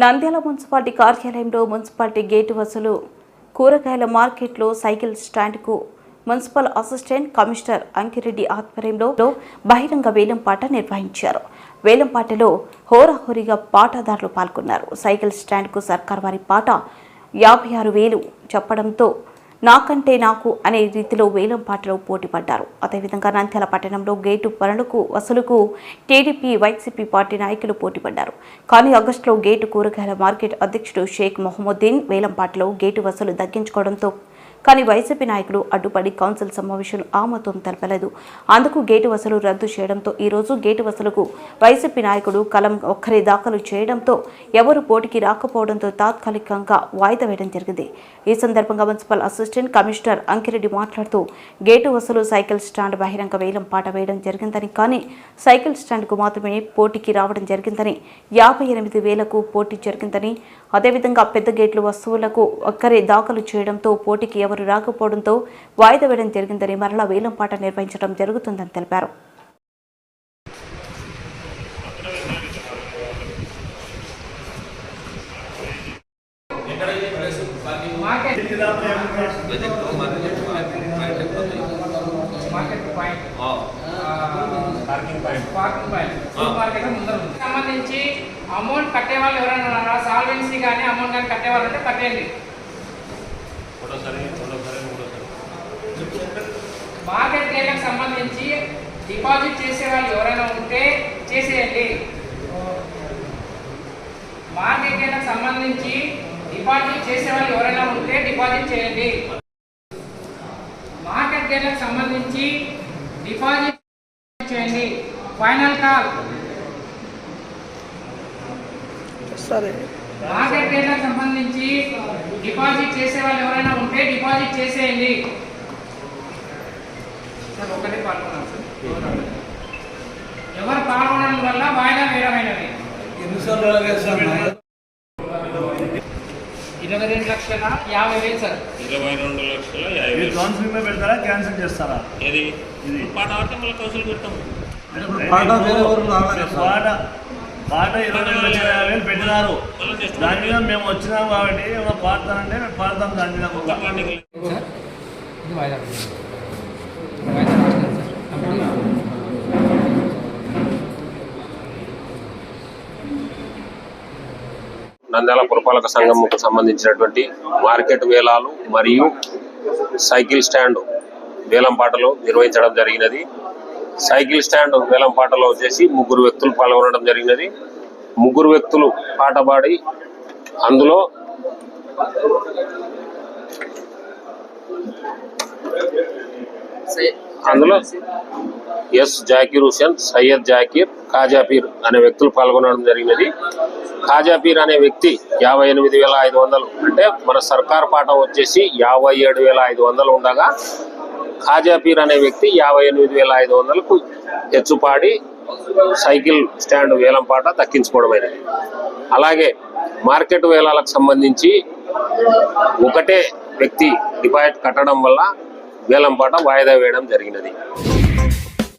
Nandyal municipality కార్యాలయంలో municipality gate వసూలు. కూరగాయల మార్కెట్లో సైకిల్ స్టాండ్కు మున్సిపల్ అసిస్టెంట్ కమిషనర్ అంకిరెడ్డి ఆధ్వర్యంలో బహిరంగ వేలంపాట నిర్వహించారు. వేలంపాటలో హోరాహోరీగా పాటదారులు పాల్గొన్నారు. సైకిల్ స్టాండ్కు సర్కార్ వారి పాట యాభై ఆరు వేలు చెప్పడంతో నాకంటే నాకు అనే రీతిలో వేలం పాటలో పోటీ పడ్డారు అదేవిధంగా నంద్యాల పట్టణంలో గేటు పనులకు వసూలుకు టీడీపీ వైసీపీ పార్టీ నాయకులు పోటీ పడ్డారు కానీ ఆగస్టులో గేటు కూరగాయల మార్కెట్ అధ్యక్షుడు షేక్ మొహమ్మద్దీన్ వేలం పాటలో గేటు వసూలు దగ్గించుకోవడంతో కానీ వైసీపీ నాయకులు అడ్డుపడి కౌన్సిల్ సమావేశం ఆమోదం తెలపలేదు. అందుకు గేటు వసూలు రద్దు చేయడంతో ఈ రోజు గేటు వసూలుకు వైసీపీ నాయకుడు కలం ఒక్కరే దాఖలు చేయడంతో ఎవరు పోటీకి రాకపోవడంతో తాత్కాలికంగా వాయిదా వేయడం జరిగింది. ఈ సందర్భంగా మున్సిపల్ అసిస్టెంట్ కమిషనర్ అంకిరెడ్డి మాట్లాడుతూ గేటు వసూలు సైకిల్ స్టాండ్ బహిరంగ వేలం పాట వేయడం జరిగిందని కానీ సైకిల్ స్టాండ్కు మాత్రమే పోటీకి రావడం జరిగిందని యాభై ఎనిమిది వేలకు పోటీ జరిగిందని అదేవిధంగా పెద్ద గేట్లు వస్తువులకు ఒక్కరే దాఖలు చేయడంతో పోటీకి ఎవరు ఎవరు రాకపోవడంతో వాయిదా వేయడం జరిగిందని మరలా వేలం పాట నిర్వహించడం జరుగుతుందని తెలిపారు. సంబంధించి అమౌంట్ కట్టే వాళ్ళు ఎవరైనా సాల్వెన్సీ కానీ అమౌంట్ కానీ కట్టే వాళ్ళు ఉంటే కట్టేయండి. గేట్లకు సంబంధించి డిపాజిట్ చేసే వాళ్ళు ఎవరైనా ఉంటే చేసేయండి. మార్కెట్ గేట్లకు సంబంధించి డిపాజిట్ చేసే వాళ్ళు ఎవరైనా ఉంటే డిపాజిట్ చేయండి. మార్కెట్ గేట్లకు సంబంధించి డిపాజిట్ చేయండి. Final call. సరే. మార్కెట్ గేట్లకు సంబంధించి డిపాజిట్ చేసే వాళ్ళు ఎవరైనా ఉంటే డిపాజిట్ చేసేయండి. సార్ ఒకటే సార్. ఎవరు పాల్గొనడం వల్ల వాయిదా వేస్తాను ఇరవై రెండు లక్షల యాభై వేలు సార్. ఇరవై రెండు లక్షల యాభై వేలు. కౌన్సిలింగ్లో పెడతారా క్యాన్సిల్ చేస్తారా? ఏది? ఇది. పాట ఆడితే మళ్ళీ కౌన్సిల్ పెడతాం పాట వేరే పాట పాట ఇరవై రెండు లక్షల యాభై వేలు పెట్టినారు. దాని మీద మేము వచ్చినాం కాబట్టి ఏమైనా పాడతానంటే మేము పాడతాం దాని మీద ఒక్క ఒక పాటకి సార్ ఇది వాయిదా వాయిదా రాసినారు సార్ కంపెనీ నంద్యాల పురపాలక సంఘంకు సంబంధించినటువంటి మార్కెట్ వేలాలు మరియు సైకిల్ స్టాండ్ వేలంపాటలో నిర్వహించడం జరిగినది. సైకిల్ స్టాండ్ వేలంపాటలో వచ్చేసి ముగ్గురు వ్యక్తులు పాల్గొనడం జరిగినది. ముగ్గురు వ్యక్తులు పాట పాడి అందులో అందులో ఎస్ జాకీర్ హుసేన్ సయ్యద్ జాకీర్ ఖాజాపీర్ అనే వ్యక్తులు పాల్గొనడం జరిగినది. ఖాజాపీర్ అనే వ్యక్తి యాభై ఎనిమిది వేల ఐదు వందలు అంటే మన సర్కార్ పాట వచ్చేసి యాభై ఏడు వేల ఐదు వందలు ఉండగా ఖాజాపీర్ అనే వ్యక్తి యాభై ఎనిమిది వేల ఐదు వందలకు హెచ్చుపాడి సైకిల్ స్టాండ్ వేలం పాట దక్కించుకోవడమైనది. అలాగే మార్కెట్ వేలాలకు సంబంధించి ఒకటే వ్యక్తి డిపాజిట్ కట్టడం వల్ల వేలంపాట వాయిదా వేయడం జరిగినది.